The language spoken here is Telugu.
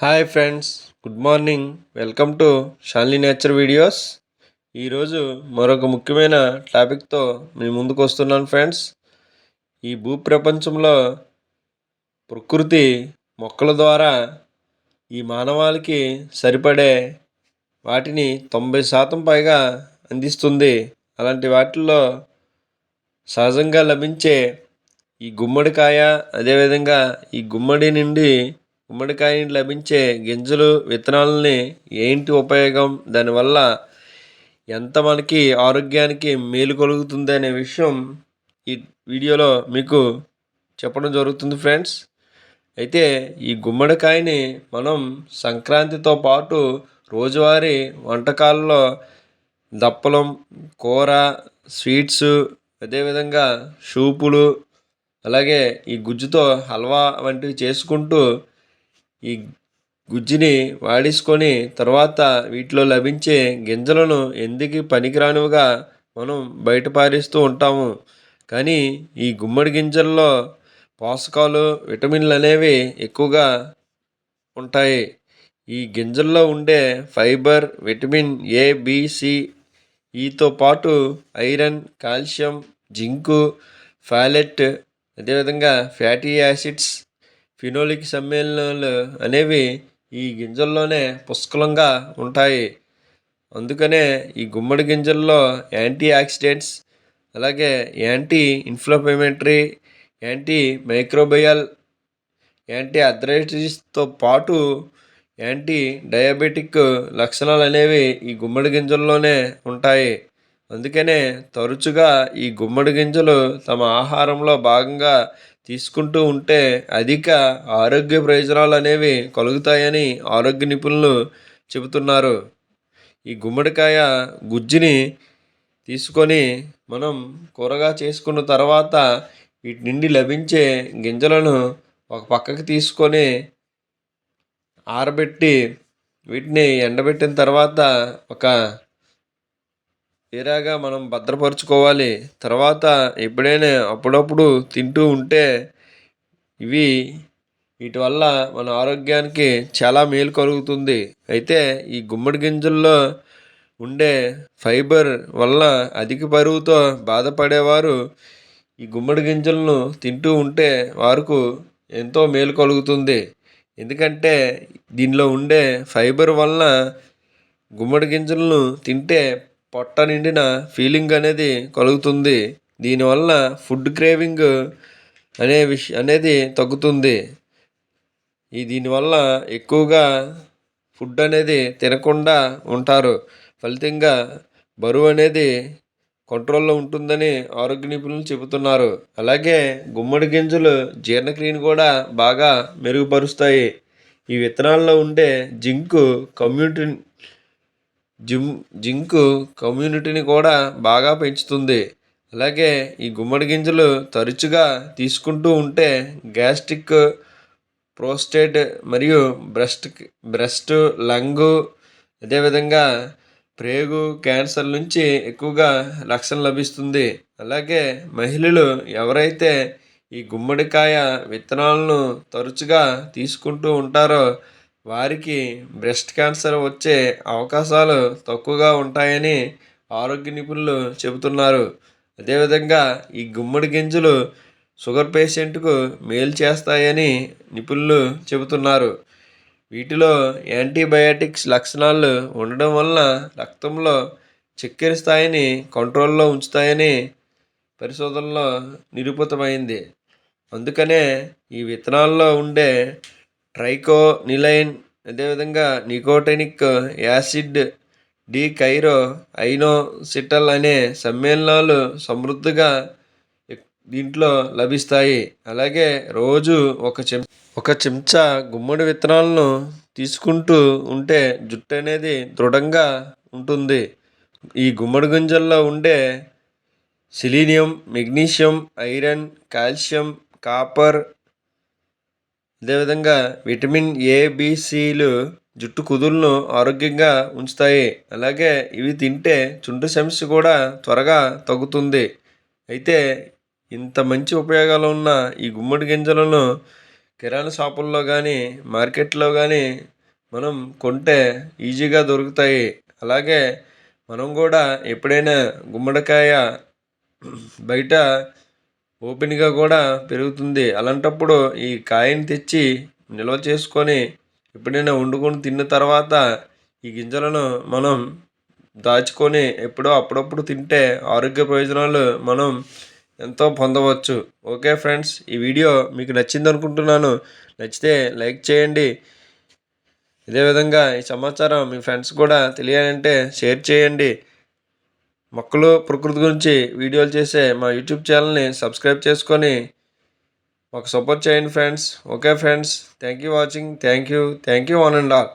Hi friends good morning welcome to షాన్లీ nature videos ఈరోజు మరొక ముఖ్యమైన టాపిక్తో మీ ముందుకు వస్తున్నాను ఫ్రెండ్స్ ఈ భూ ప్రపంచంలో ప్రకృతి మొక్కల ద్వారా ఈ మానవాళికి సరిపడే వాటిని తొంభై శాతం పైగా అందిస్తుంది. అలాంటి వాటిల్లో సహజంగా లభించే ఈ గుమ్మడికాయ అదేవిధంగా ఈ గుమ్మడి నుండి గుమ్మడికాయ నుండి లభించే గింజలు విత్తనాలని ఏంటి ఉపయోగం? దానివల్ల ఎంత మనకి ఆరోగ్యానికి మేలు కలుగుతుంది అనే విషయం ఈ వీడియోలో మీకు చెప్పడం జరుగుతుంది ఫ్రెండ్స్. అయితే ఈ గుమ్మడికాయని మనం సంక్రాంతితో పాటు రోజువారీ వంటకాల్లో దప్పలం కూర స్వీట్స్ అదేవిధంగా సూపులు అలాగే ఈ గుజ్జుతో హల్వా వంటివి చేసుకుంటూ ఈ గుజ్జుని వాడేసుకొని తర్వాత వీటిలో లభించే గింజలను ఎందుకు పనికిరానివిగా మనం బయట పారేస్తూ ఉంటాము. కానీ ఈ గుమ్మడి గింజల్లో పోషకాలు విటమిన్లు అనేవి ఎక్కువగా ఉంటాయి. ఈ గింజల్లో ఉండే fibre vitamin A B C పాటు ఐరన్ కాల్షియం జింకు ఫాలెట్ అదేవిధంగా ఫ్యాటీ యాసిడ్స్ ఫినోలిక్ సమ్మేళనాలు అనేవి ఈ గింజల్లోనే పుష్కలంగా ఉంటాయి. అందుకనే ఈ గుమ్మడి గింజల్లో యాంటీ ఆక్సిడెంట్స్ అలాగే anti inflammatory antimicrobial anti అథరైటిస్తో పాటు యాంటీ డయాబెటిక్ లక్షణాలు అనేవి ఈ గుమ్మడి గింజల్లోనే ఉంటాయి. అందుకనే తరచుగా ఈ గుమ్మడి గింజలు తమ ఆహారంలో భాగంగా తీసుకుంటూ ఉంటే అధిక ఆరోగ్య ప్రయోజనాలు అనేవి కలుగుతాయని ఆరోగ్య నిపుణులు చెబుతున్నారు. ఈ గుమ్మడికాయ గుజ్జుని తీసుకొని మనం కూరగా చేసుకున్న తర్వాత వీటి నుండి లభించే గింజలను ఒక పక్కకి తీసుకొని ఆరబెట్టి వీటిని ఎండబెట్టిన తర్వాత ఒక తీరాగా మనం భద్రపరుచుకోవాలి. తర్వాత ఎప్పుడైనా అప్పుడప్పుడు తింటూ ఉంటే ఇవి వీటి వల్ల మన ఆరోగ్యానికి చాలా మేలు కలుగుతుంది. అయితే ఈ గుమ్మడి గింజల్లో ఉండే ఫైబర్ వల్ల అధిక బరువుతో బాధపడేవారు ఈ గుమ్మడి గింజలను తింటూ ఉంటే వారికి ఎంతో మేలు కలుగుతుంది. ఎందుకంటే దీనిలో ఉండే ఫైబర్ వలన గుమ్మడి గింజలను తింటే పొట్ట నిండిన ఫీలింగ్ అనేది కలుగుతుంది. దీనివల్ల ఫుడ్ క్రేవింగ్ అనే విష అనేది తగ్గుతుంది. ఈ దీనివల్ల ఎక్కువగా ఫుడ్ అనేది తినకుండా ఉంటారు. ఫలితంగా బరువు అనేది కంట్రోల్లో ఉంటుందని ఆరోగ్య నిపుణులు చెబుతున్నారు. అలాగే గుమ్మడి గింజలు జీర్ణక్రియను కూడా బాగా మెరుగుపరుస్తాయి. ఈ విత్తనాల్లో ఉండే జింకు కమ్యూనిటీ జిమ్ జింకు కమ్యూనిటీని కూడా బాగా పెంచుతుంది. అలాగే ఈ గుమ్మడి గింజలు తరచుగా తీసుకుంటూ ఉంటే గ్యాస్ట్రిక్ ప్రోస్టేట్ మరియు బ్రెస్ట్ బ్రెస్ట్ లంగు అదేవిధంగా ప్రేగు క్యాన్సర్ నుంచి ఎక్కువగా రక్షణ లభిస్తుంది. అలాగే మహిళలు ఎవరైతే ఈ గుమ్మడికాయ విత్తనాలను తరచుగా తీసుకుంటూ ఉంటారో వారికి బ్రెస్ట్ క్యాన్సర్ వచ్చే అవకాశాలు తక్కువగా ఉంటాయని ఆరోగ్య నిపుణులు చెబుతున్నారు. అదేవిధంగా ఈ గుమ్మడి గింజలు షుగర్ పేషెంట్కు మేలు చేస్తాయని నిపుణులు చెబుతున్నారు. వీటిలో యాంటీబయాటిక్స్ లక్షణాలు ఉండడం వలన రక్తంలో చక్కెర స్థాయిని కంట్రోల్లో ఉంచుతాయని పరిశోధనలో నిరూపితమైంది. అందుకనే ఈ విత్తనాల్లో ఉండే ట్రైకోనిలైన్ అదేవిధంగా nicotinic acid D chiro inositol అనే సమ్మేళనాలు సమృద్ధిగా దీంట్లో లభిస్తాయి. అలాగే రోజు ఒక చెం ఒక చెంచా గుమ్మడి విత్తనాలను తీసుకుంటూ ఉంటే జుట్టు అనేది దృఢంగా ఉంటుంది. ఈ గుమ్మడి గింజల్లో ఉండే selenium magnesium iron calcium copper అదేవిధంగా విటమిన్ ఏ సీలు జుట్టు కుదులను ఆరోగ్యంగా ఉంచుతాయి. అలాగే ఇవి తింటే చుండ్రు సమస్య కూడా త్వరగా తగ్గుతుంది. అయితే ఇంత మంచి ఉపయోగాలు ఉన్న ఈ గుమ్మడి గింజలను కిరాణా షాపుల్లో కానీ మార్కెట్లో కానీ మనం కొంటే ఈజీగా దొరుకుతాయి. అలాగే మనం కూడా ఎప్పుడైనా గుమ్మడికాయ బయట ఓపెన్గా కూడా పెరుగుతుంది. అలాంటప్పుడు ఈ కాయని తెచ్చి నిల్వ చేసుకొని ఎప్పుడైనా వండుకొని తిన్న తర్వాత ఈ గింజలను మనం దాచుకొని ఎప్పుడో అప్పుడప్పుడు తింటే ఆరోగ్య ప్రయోజనాలు మనం ఎంతో పొందవచ్చు. ఓకే ఫ్రెండ్స్ ఈ వీడియో మీకు నచ్చింది అనుకుంటున్నాను. నచ్చితే లైక్ చేయండి. ఇదే విధంగా ఈ సమాచారం మీ ఫ్రెండ్స్ కూడా తెలియాలంటే షేర్ చేయండి. మొక్కలు ప్రకృతి గురించి వీడియోలు చేసే మా యూట్యూబ్ ఛానల్ని సబ్స్క్రైబ్ చేసుకొని మాకు సపోర్ట్ చేయండి friends okay friends thank you watching thank you thank you one and all